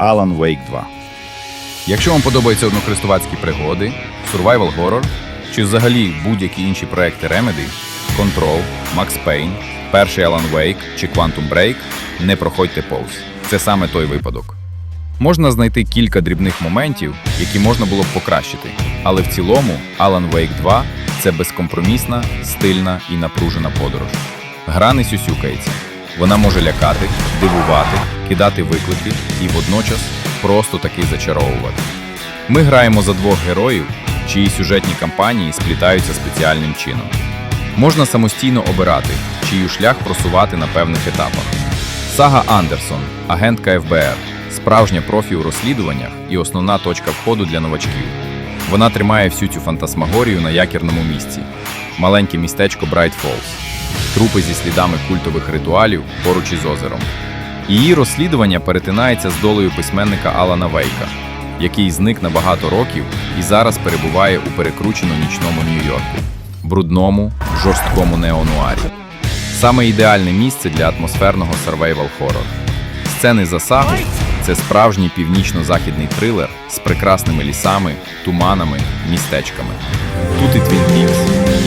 Alan Wake 2. Якщо вам подобаються однокористувацькі пригоди, survival horror чи взагалі будь-які інші проекти Remedy, Control, Max Payne, перший Alan Wake чи Quantum Break, не проходьте повз. Це саме той випадок. Можна знайти кілька дрібних моментів, які можна було б покращити, але в цілому Alan Wake 2 це безкомпромісна, стильна і напружена подорож. Гра не сюсюкається. Вона може лякати, дивувати, кидати виклики і водночас просто таки зачаровувати. Ми граємо за двох героїв, чиї сюжетні кампанії сплітаються спеціальним чином. Можна самостійно обирати, чию шлях просувати на певних етапах. Сага Андерсон, агентка ФБР, справжня профі у розслідуваннях і основна точка входу для новачків. Вона тримає всю цю фантасмагорію на якірному місці. Маленьке містечко Брайт Фолз, трупи зі слідами культових ритуалів поруч із озером. Її розслідування перетинається з долею письменника Алана Вейка, який зник на багато років і зараз перебуває у перекручено нічному Нью-Йорку, брудному, жорсткому неонуарі. Саме ідеальне місце для атмосферного survival horror. Сцени засаги це справжній північно-західний трилер з прекрасними лісами, туманами, містечками. Тут і Twin Peaks,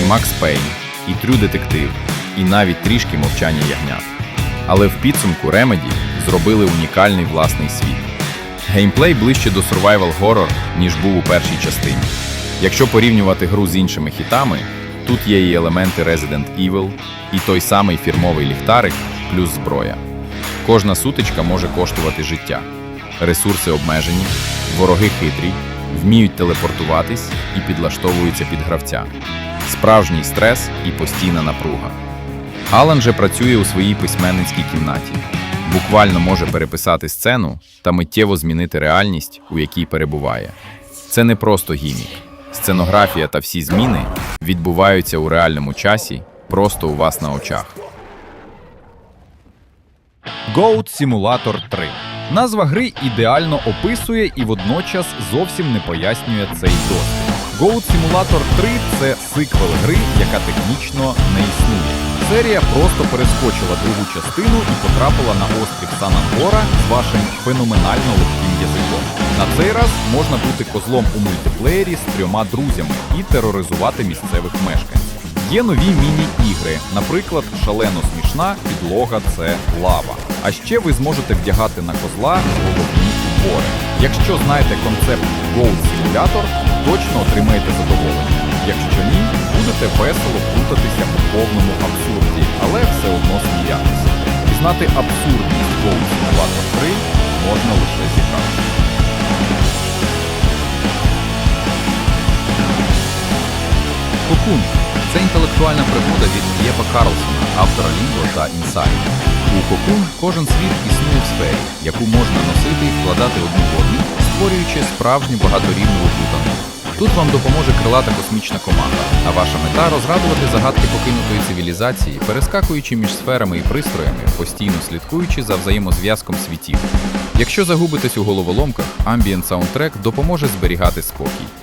і Макс Пейн, і True Детектив, і навіть трішки мовчання ягнят. Але в підсумку Remedy зробили унікальний власний світ. Геймплей ближче до survival horror, ніж був у першій частині. Якщо порівнювати гру з іншими хітами, тут є і елементи Resident Evil, і той самий фірмовий ліхтарик плюс зброя. Кожна сутичка може коштувати життя. Ресурси обмежені, вороги хитрі, вміють телепортуватись і підлаштовуються під гравця. Справжній стрес і постійна напруга. Алан же працює у своїй письменницькій кімнаті. Буквально може переписати сцену та миттєво змінити реальність, у якій перебуває. Це не просто гімік. Сценографія та всі зміни відбуваються у реальному часі, просто у вас на очах. Goat Simulator 3. Назва гри ідеально описує і водночас зовсім не пояснює цей досвід. Goat Simulator 3 це сиквел гри, яка технічно не існує. Серія просто перескочила другу частину і потрапила на острів Сан-Ангора з вашим феноменально легким язиком. На цей раз можна бути козлом у мультиплеєрі з трьома друзями і тероризувати місцевих мешканців. Є нові міні-ігри, наприклад, шалено смішна підлога це лава. А ще ви зможете вдягати на козла головні убори. Якщо знаєте концепт Goat Simulator, точно отримаєте задоволення. Якщо ні, будете весело плутатися у повному абсурді, Пізнати абсурдність Goat Simulator 3 можна лише зіграти. Кокун це інтелектуальна пригода від Єпа Карлсона, автора Лінго та Інсайд. У Кокун кожен світ існує в сфері, яку можна носити і вкладати одну в одну, створюючи справжню багаторівну плутанку. Тут вам допоможе крилата космічна команда, а ваша мета розгадувати загадки покинутої цивілізації, перескакуючи між сферами і пристроями, постійно слідкуючи за взаємозв'язком світів. Якщо загубитесь у головоломках, амбієнт саундтрек допоможе зберігати спокій.